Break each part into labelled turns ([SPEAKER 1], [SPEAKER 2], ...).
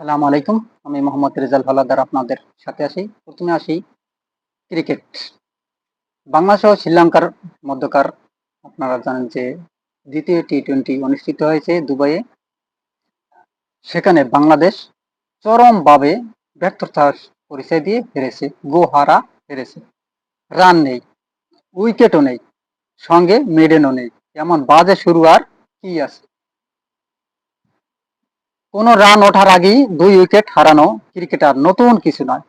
[SPEAKER 1] সালামু আলাইকুম। আমি মোহাম্মদ রেজাল হালাদার আপনাদের সাথে আসি প্রথমে আসি ক্রিকেট। বাংলাদেশ ও শ্রীলঙ্কার মধ্যকার, আপনারা জানেন যে দ্বিতীয় টি টোয়েন্টি অনুষ্ঠিত হয়েছে দুবাইয়ে। সেখানে বাংলাদেশ চরমভাবে ব্যর্থতার পরিচয় দিয়ে হেরেছে, গোহারা হেরেছে। রান নেই, উইকেটও নেই, সঙ্গে মেডেনও নেই। এমন বাজে শুরু আর কি আছে? কোনো রান ওঠার আগেই দুই উইকেট হারানো ক্রিকেটার নতুন কিছু নয়।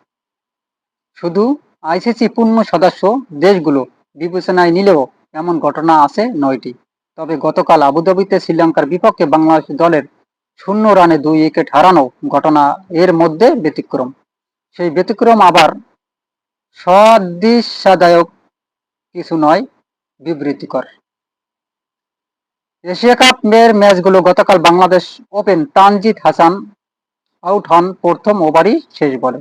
[SPEAKER 1] শুধু আইসিসি পূর্ণ সদস্য দেশগুলো বিবেচনায় নিলেও এমন ঘটনা আছে নয়টি। তবে গতকাল আবুধাবিতে শ্রীলঙ্কার বিপক্ষে বাংলাদেশ দলের শূন্য রানে দুই উইকেট হারানো ঘটনা এর মধ্যে ব্যতিক্রম। সেই ব্যতিক্রম আবার সদৃশাদায়ক কিছু নয়, বিবৃতিকর। এশিয়া কাপ এর ম্যাচগুলো গতকাল বাংলাদেশ ওপেন তানজিদ হাসান আউট হন প্রথম ওভারই শেষ বলে।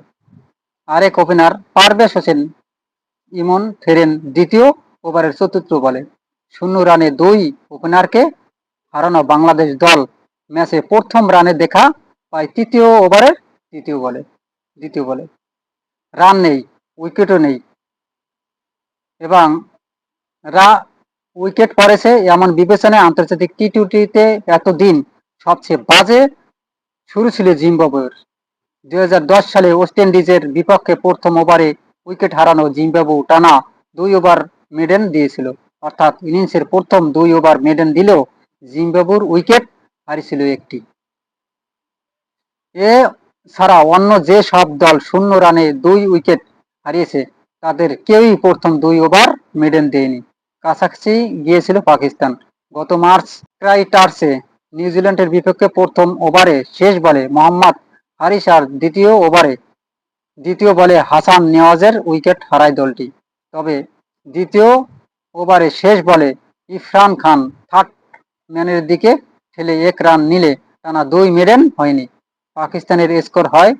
[SPEAKER 1] আরেক ওপেনার পারভেজ হোসেন ইমন ফেরেন দ্বিতীয় ওভারের চতুর্থ বলে। শূন্য রানে দুই ওপেনারকে হারানো বাংলাদেশ দল ম্যাচে প্রথম রানে দেখা পায় তৃতীয় ওভারের তৃতীয় বলে, দ্বিতীয় বলে। রান নেই, উইকেটও নেই এবং রা উইকেট পড়েছে এমন বিবেচনায় আন্তর্জাতিক টি টোয়েন্টিতে এতদিন সবচেয়ে বাজে শুরু ছিল জিম্বাবুয়ের। দু হাজার দশ সালে ওয়েস্ট ইন্ডিজের বিপক্ষে প্রথম ওভারে উইকেট হারানো জিম্বাবু টানা দুই ওভার মেডেন দিয়েছিল। অর্থাৎ ইনিংসের প্রথম দুই ওভার মেডেন দিলেও জিম্বাবুর উইকেট হারিয়েছিল একটি। এ ছাড়া অন্য যে সব দল শূন্য রানে দুই উইকেট হারিয়েছে, তাদের কেউই প্রথম দুই ওভার মেডেন দেয়নি। কাছাকাছি গিয়েছিল পাকিস্তান। গত মার্চ ক্রাইটার্সে নিউজিল্যান্ডের বিপক্ষে প্রথম ওভারে শেষ বলে মোহাম্মদ হারিস আর দ্বিতীয় ওভারে দ্বিতীয় বলে হাসান নেওয়াজের উইকেট হারায় দলটি। তবে দ্বিতীয় ওভারে শেষ বলে ইফরান খান থার্ড ম্যানের দিকে ঠেলে এক রান নিলে টানা দুই মেডেন হয়নি। পাকিস্তানের স্কোর হয়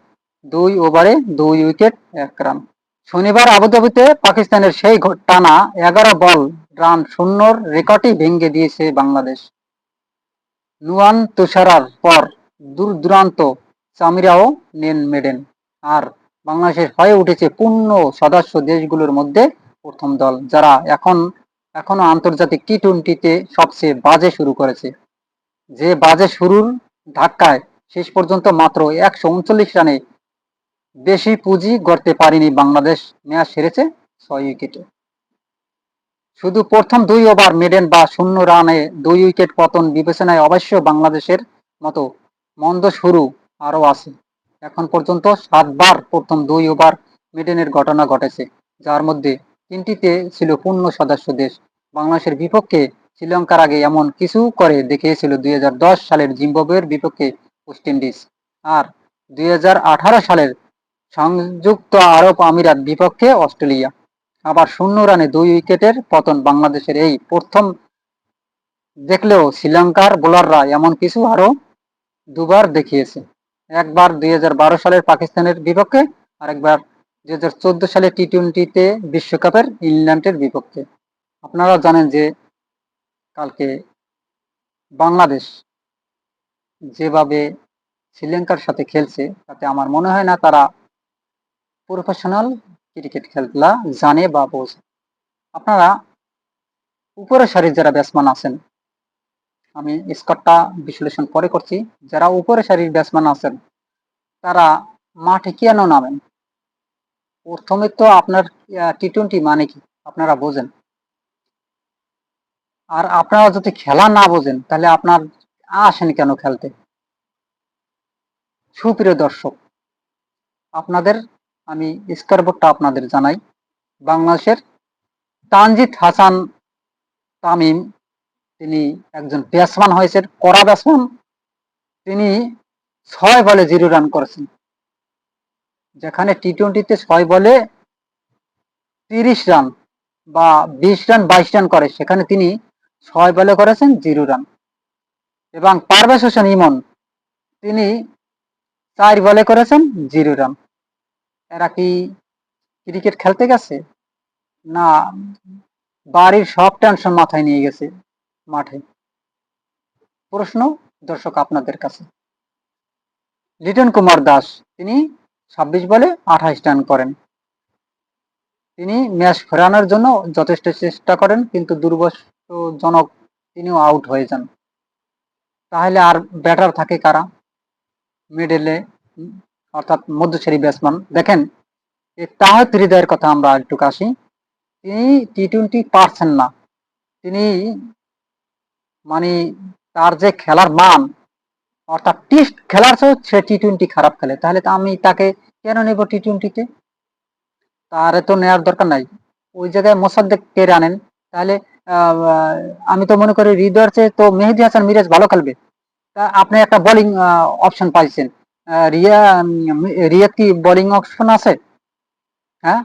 [SPEAKER 1] দুই ওভারে দুই উইকেট, এক রান। শনিবার আবুধাবিতে পাকিস্তানের সেই টানা এগারো বল রান শূন্যর রেকর্ডই ভেঙে দিয়েছে বাংলাদেশ। নুয়ান তুষারার পর দূর দূরান্ত চামিরাও নেন মেডেন। আর বাংলাদেশের হয়ে উঠেছে পূর্ণ সদস্য দেশগুলোর মধ্যে প্রথম দল, যারা এখন, এখনও আন্তর্জাতিক টি টোয়েন্টিতে সবচেয়ে বাজে শুরু করেছে। যে বাজে শুরুর ধাক্কায় শেষ পর্যন্ত মাত্র একশো উনচল্লিশ রানে বেশি পুঁজি গড়তে পারেনি বাংলাদেশ। ম্যাচ হেরেছে ছয় উইকেটে। শুধু প্রথম দুই ওভার মেডেন বা শূন্য রানে দুই উইকেট পতন বিবেচনায় অবশ্য বাংলাদেশের মতো মন্দ শুরু আরও আছে। এখন পর্যন্ত সাতবার প্রথম দুই ওভার মেডেনের ঘটনা ঘটেছে, যার মধ্যে তিনটিতে ছিল পূর্ণ সদস্য দেশ। বাংলাদেশের বিপক্ষে শ্রীলঙ্কার আগে এমন কিছু করে দেখিয়েছিল দুই হাজার দশ সালের জিম্বাবুয়ের বিপক্ষে ওয়েস্ট ইন্ডিজ। আর দুই হাজার আঠারো সালের সংযুক্ত আরব আমিরাত বিপক্ষে অস্ট্রেলিয়া। আবার শূন্য রানে দুই উইকেটের পতন বাংলাদেশের এই প্রথম দেখলেও শ্রীলঙ্কার বোলাররা এমন কিছু আরও দুবার দেখিয়েছে। একবার দুই হাজার বারো সালের পাকিস্তানের বিপক্ষে, আরেকবার দু হাজার চোদ্দ সালে টি টোয়েন্টিতে বিশ্বকাপের ইংল্যান্ডের বিপক্ষে। আপনারা জানেন যে কালকে বাংলাদেশ যেভাবে শ্রীলঙ্কার সাথে খেলছে, তাতে আমার মনে হয় না তারা প্রফেশনাল ক্রিকেট খেলা জানে বা বোঝে। আপনারা উপরের সারির যারা ব্যাটসম্যান আছেন, আমি স্কটটা বিশ্লেষণ পরে করছি, যারা উপরের সারির ব্যাটসম্যান আছেন, তারা মাঠে কেন নামেন? প্রথমে তো আপনার টি টোয়েন্টি মানে কি? আপনারা বোঝেন। আর আপনারা যদি খেলা না বোঝেন, তাহলে আপনার আসেন কেন খেলতে? সুপ্রিয় দর্শক, আপনাদের আমি স্কোরবোর্ডটা আপনাদের জানাই। বাংলাদেশের তানজিদ হাসান তামিম, তিনি একজন ব্যাটসম্যান হয়েছেন, কড়া ব্যাটসম্যান তিনি ছয় বলে জিরো রান করেছেন। যেখানে টি টোয়েন্টিতে ছয় বলে তিরিশ রান বা বিশ রান বাইশ রান করে, সেখানে তিনি ছয় বলে করেছেন, জিরো রান এবং পারভেজ হোসেন ইমন, তিনি চার বলে করেছেন, জিরো রান এরা কি ক্রিকেট খেলতে গেছে? না, বাড়ির সব টেনশন মাথায় নিয়ে গেছে মাঠে। প্রশ্ন দর্শক আপনাদের কাছে। লিটন কুমার দাস, তিনি ছাব্বিশ বলে আঠাশ রান করেন। তিনি ম্যাচ ফেরানোর জন্য যথেষ্ট চেষ্টা করেন, কিন্তু দুর্বশজনক তিনিও আউট হয়ে যান। তাহলে আর ব্যাটার থাকে কারা? মিডলে অর্থাৎ মধ্যসারি ব্যাটসম্যান দেখেন তাহেদ হৃদয়ের কথা আমরা একটু আসি তিনি টি টোয়েন্টি পারছেন না। তিনি মানে তার যে খেলার মান, অর্থাৎ টেস্ট খেলার চেয়েও সে টি টোয়েন্টি খারাপ খেলে। তাহলে তো আমি তাকে কেন নেব টি টোয়েন্টিতে তার তো নেওয়ার দরকার নাই। ওই জায়গায় মোসাদ্দেককে আনেন। তাহলে আমি তো মনে করি হৃদয়ের চেয়ে তো মেহেদি হাসান মিরাজ ভালো খেলবে। তা আপনি একটা বোলিং অপশন পাইছেন। আহ, রিয়া কি বোলিং অপশন আছে? হ্যাঁ?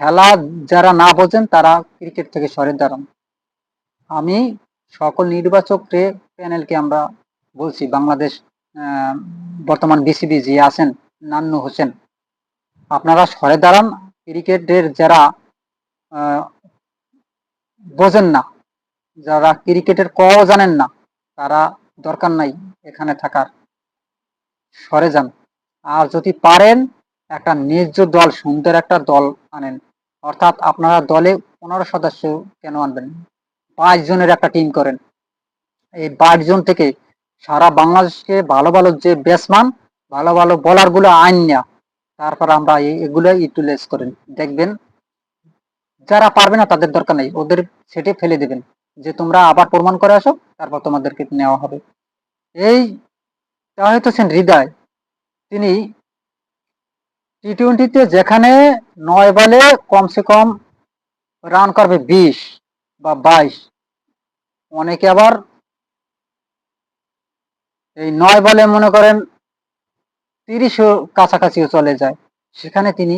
[SPEAKER 1] খেলা যারা না বোঝেন তারা ক্রিকেট থেকে সরে দাঁড়ান। আমি সকল নির্বাচক প্যানেলকে আমরা বলছি বাংলাদেশ বর্তমান বিসিবি যে আছেন নান্নু হোসেন আপনারা সরে দাঁড়ান। ক্রিকেটের যারা বোঝেন না যারা ক্রিকেটের ক জানেন না তারা দরকার নাই এখানে থাকার। সরে যান। আর যদি পারেন, একটা নিজ দল, সুন্দর একটা দল আনেন। অর্থাৎ আপনারা দলে পনেরো সদস্য কেন আনবেন? বাইশ জনের একটা টিম করেন। এই বাইশ জন থেকে সারা বাংলাদেশকে ভালো ভালো যে ব্যাটসম্যান ভালো ভালো বোলারগুলো আইন না তারপর আমরা এগুলো ইউটিলাইজ করেন। দেখবেন, যারা পারবে না, তাদের দরকার নেই। ওদের সেটে ফেলে দেবেন। যে তোমরা আবার প্রমাণ করে আসো, তারপর তোমাদেরকে নেওয়া হবে। এই তাহিদ হোসেন হৃদয়, তিনি টি টোয়েন্টিতে যেখানে নয় বলে কমসে কম রান করবে বিশ বা বাইশ। অনেকে আবার এই নয় বলে মনে করেন তিরিশও কাছাকাছিও চলে যায়। সেখানে তিনি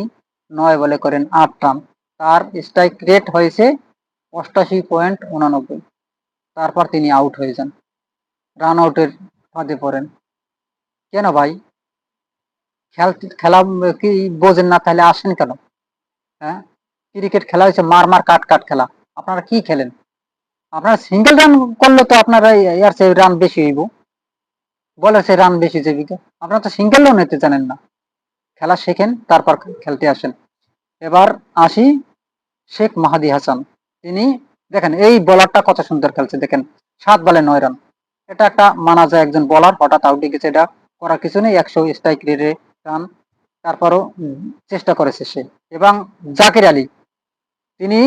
[SPEAKER 1] নয় বলে করেন আট রান। তার স্ট্রাইক রেট হয়েছে অষ্টাশি পয়েন্ট উনানব্বই। তারপর তিনি আউট হয়ে যান। রান আউটের ফাঁদে পড়েন। কেন ভাই? খেল খেলা কি বোঝেন না তাহলে আসেন কেন? হ্যাঁ? ক্রিকেট খেলা হচ্ছে মার মার কাট কাট খেলা। আপনারা কি খেলেন? আপনারা সিঙ্গেল রান করলে তো আপনারা এর চেয়ে রান বেশি হইব। বলের চেয়ে রান বেশি যাবি আপনারা তো সিঙ্গেলও নিতে জানেন না। খেলা শেখেন, তারপর খেলতে আসেন। এবার আসি শেখ মাহাদি হাসান। তিনি দেখেন, এই বলারটা কত সুন্দর খেলছে, দেখেন। সাত বলে নয় রান এটা একটা মানা যায় একজন বলার হঠাৎ আউটে গেছে, এটা করার কিছু নেই, একশো স্ট্রাইক রেটে রান। তারপরও চেষ্টা করেছে সে। এবং জাকির আলী, তিনি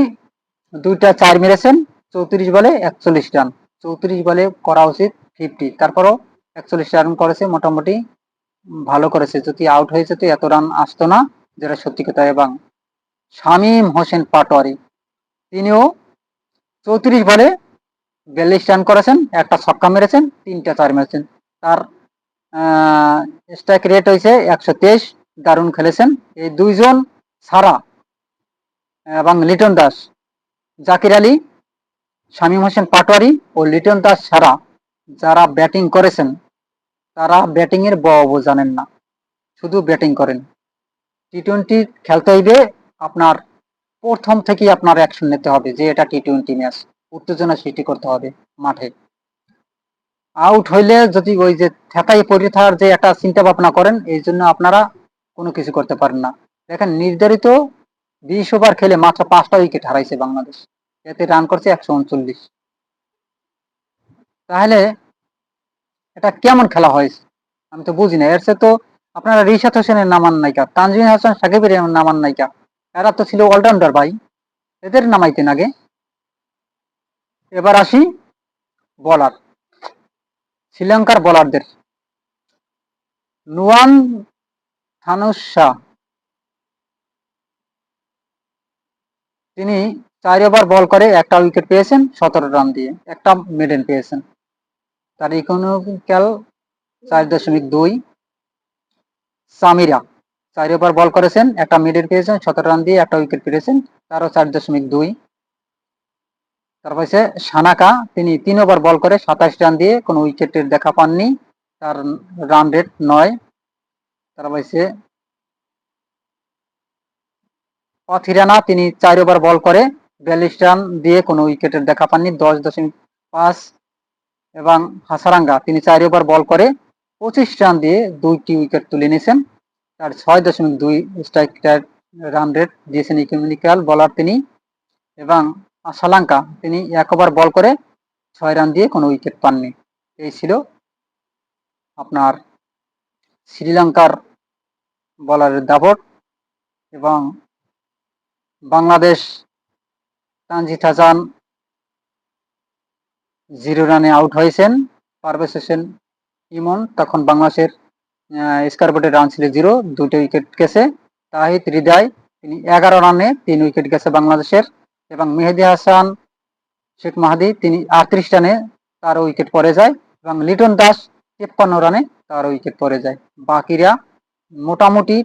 [SPEAKER 1] দুইটা চার মেরেছেন, চৌত্রিশ বলে একচল্লিশ রান। চৌত্রিশ বলে করা উচিত ফিফটি। তারপরও একচল্লিশ রান করেছে, মোটামুটি ভালো করেছে। যদি আউট হয়ে যেত এত রান আসতো না, যেটা সত্যি কথা। এবং শামীম হোসেন পাটোয়ারি, তিনিও চৌত্রিশ বলে বিয়াল্লিশ রান করেছেন, একটা ছক্কা মেরেছেন, তিনটা চার মেরেছেন। তার স্ট্রাইক রেট হয়েছে একশো তেইশ, দারুণ খেলেছেন। এই দুইজন সারা এবং লিটন দাস, জাকির আলী, শামীম হোসেন পাটোয়ারি ও লিটন দাস সারা যারা ব্যাটিং করেছেন, তারা ব্যাটিং এর ব ব জানেন না। শুধু ব্যাটিং করেন। টি টোয়েন্টি খেলতে হইবে আপনার প্রথম থেকেই আপনার অ্যাকশন নিতে হবে যে এটা টি টোয়েন্টি ম্যাচ। উত্তেজনা সৃষ্টি করতে হবে মাঠে। আউট হইলে যদি ওই যে থেতাই পড়ে থাকার যে একটা চিন্তা ভাবনা করেন, এই জন্য আপনারা কোনো কিছু করতে পারেন না। দেখেন, নির্ধারিত বিশ ওভার খেলে মাত্র পাঁচটা উইকেট হারাইছে বাংলাদেশ। এতে রান করছে একশো উনচল্লিশ। তাহলে এটা কেমন খেলা হয়েছে? আমি তো বুঝি না। এর তো আপনারা রিশাদ হোসেনের নামান নায়িকা তানজিম হাসান সাকিবের নামান নায়িকা, এরা তো ছিল অলরাউন্ডার ভাই। এদের নামাইতেন আগে। এবার আসি বলার শ্রীলঙ্কার বলারদের। নুয়ান থানুস তিনি চার ওভার বল করে একটা উইকেট পেয়েছেন, সতেরো রান দিয়ে, একটা মেডেন পেয়েছেন। তার ইকোনমিক্যাল চার দশমিক দুই। সামিরা চার ওভার বল করেছেন, একটা মিডল পেয়েছেন, সতেরো রান দিয়ে একটা উইকেট পেয়েছেন তারও চার দশমিক দুই। তারপর হচ্ছে সানাকা, তিনি তিন ওভার বল করে সাতাশ রান দিয়ে কোনো উইকেটের দেখা পাননি। তার রান রেট নয়। তারপর হচ্ছে অথিরানা তিনি চার ওভার বল করে বিয়াল্লিশ রান দিয়ে কোনো উইকেটের দেখা পাননি, দশ দশমিক পাঁচ। এবং হাসারাঙ্গা, তিনি চার ওভার বল করে পঁচিশ রান দিয়ে দুইটি উইকেট তুলে নিয়েছেন। তার ছয় দশমিক দুই স্ট্রাইক রান রেট দিয়েছেন ইকোনমিক্যাল বলার তিনি। এবং শ্রীলঙ্কা তিনি এক ওভার বল করে ছয় রান দিয়ে কোনো উইকেট পাননি। এই ছিল আপনার শ্রীলঙ্কার বলারের দাপট এবং বাংলাদেশ তানজিদ হাসান জিরো রানে আউট হয়েছেন। পারভেজ হোসেন ইমন তখন বাংলাদেশের স্কোরবোর্ডের রান ছিল জিরো দুটো উইকেট গেছে। তাহিদ হৃদয়, তিনি এগারো রানে তিন উইকেট গেছে বাংলাদেশের। এবং মেহেদি হাসান, শেখ মাহাদি, তিনি আটত্রিশ রানে তার উইকেট পড়ে যায় এবং লিটন দাস তেপ্পান্ন রানে তার উইকেট পড়ে যায়। বাকিরা মোটামুটি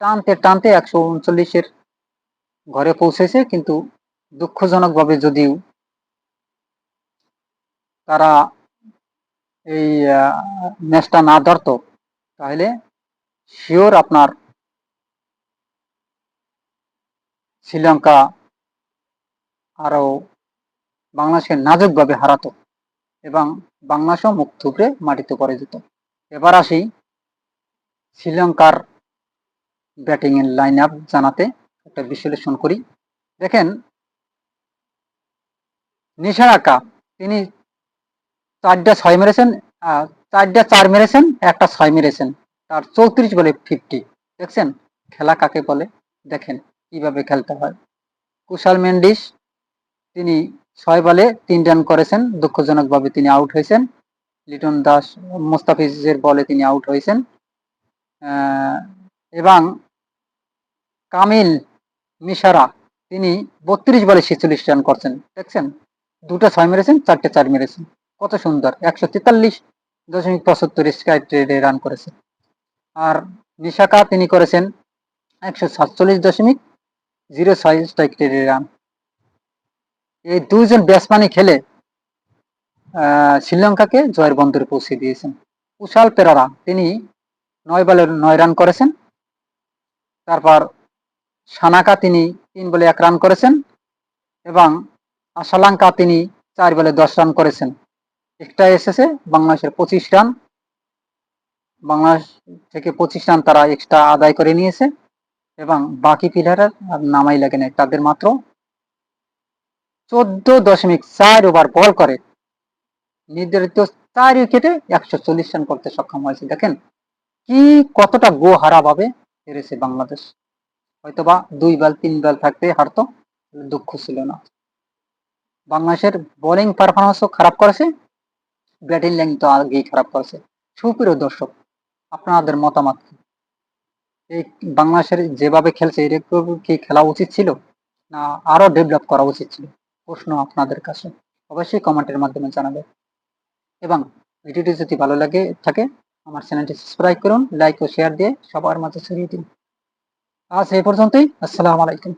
[SPEAKER 1] টানতে টানতে একশো উনচল্লিশের ঘরে পৌঁছেছে, কিন্তু দুঃখজনকভাবে যদিও তারা এই ম্যাচটা না ধরত, তাহলে শিওর আপনার শ্রীলঙ্কা আরও বাংলাদেশকে নাজুকভাবে হারাতো এবং বাংলাদেশও মুখ থুবড়ে মাটিতে পড়ে যেত। এবার আসি শ্রীলঙ্কার ব্যাটিংয়ের লাইন আপ জানাতে একটা বিশ্লেষণ করি। দেখেন নিশারাকা তিনি চারটা ছয় মেরেছেন চারটা চার মেরেছেন, একটা ছয় মেরেছেন। তার চৌত্রিশ বলে ফিফটি দেখছেন? খেলা কাকে বলে? দেখেন কীভাবে খেলতে হয়। কুশাল মেন্ডিস তিনি ছয় বলে তিন রান করেছেন, দুঃখজনকভাবে তিনি আউট হয়েছেন। লিটন দাস মোস্তাফিজের বলে তিনি আউট হয়েছেন। এবং কামিল মিশারা, তিনি বত্রিশ বলে ছেচল্লিশ রান করছেন। দেখছেন, দুটো ছয় মেরেছেন, চারটে চার মেরেছেন। কত সুন্দর, একশো তেতাল্লিশ দশমিক পঁচাত্তর স্কাই ট্রেডে রান করেছেন। আর নিশাকা তিনি করেছেন একশো সাতচল্লিশ দশমিক জিরো ছয় স্ট্রাইক ট্রেডে রান। এই দুইজন ব্যাটসম্যানই খেলে শ্রীলঙ্কাকে জয়ের বন্দরে পৌঁছে দিয়েছেন। কুশাল পেরারা, তিনি নয় বলে নয় রান করেছেন। তারপর সানাকা, তিনি তিন বলে এক রান করেছেন। এবং আশালাঙ্কা, তিনি চার বলে দশ রান করেছেন। একটা এসেছে, বাংলাদেশের পঁচিশ রান বাংলাদেশ থেকে পঁচিশ রান তারা এক্সট্রা আদায় করে নিয়েছে। এবং বাকি প্লেয়ারের নামাই লাগে নাই, তাদের মাত্র চোদ্দ দশমিক চার ওভার বল করে। নির্ধারিত চার উইকেটে একশো চল্লিশ রান করতে সক্ষম হয়েছে। দেখেন, কি কতটা গো হারা ভাবে হেরেছে বাংলাদেশ। হয়তোবা দুই বল তিন বল থাকতে হারতো দুঃখ ছিল না। বাংলাদেশের বোলিং পারফরমেন্সও খারাপ করেছে ব্যাটিং লাইন তো আগেই খারাপ করেছে। সুপ্রিয় দর্শক, আপনাদের মতামত এই বাংলাদেশের যেভাবে খেলছে এরকম কি খেলা উচিত ছিল, না আরও ডেভেলপ করা উচিত ছিল? প্রশ্ন আপনাদের কাছে, অবশ্যই কমেন্টের মাধ্যমে জানাবেন। এবং ভিডিওটি যদি ভালো লাগে, থাকে, আমার চ্যানেলটি সাবস্ক্রাইব করুন লাইক ও শেয়ার দিয়ে সবার মাঝে ছড়িয়ে দিন। আজ এই পর্যন্তই, আসসালামু আলাইকুম।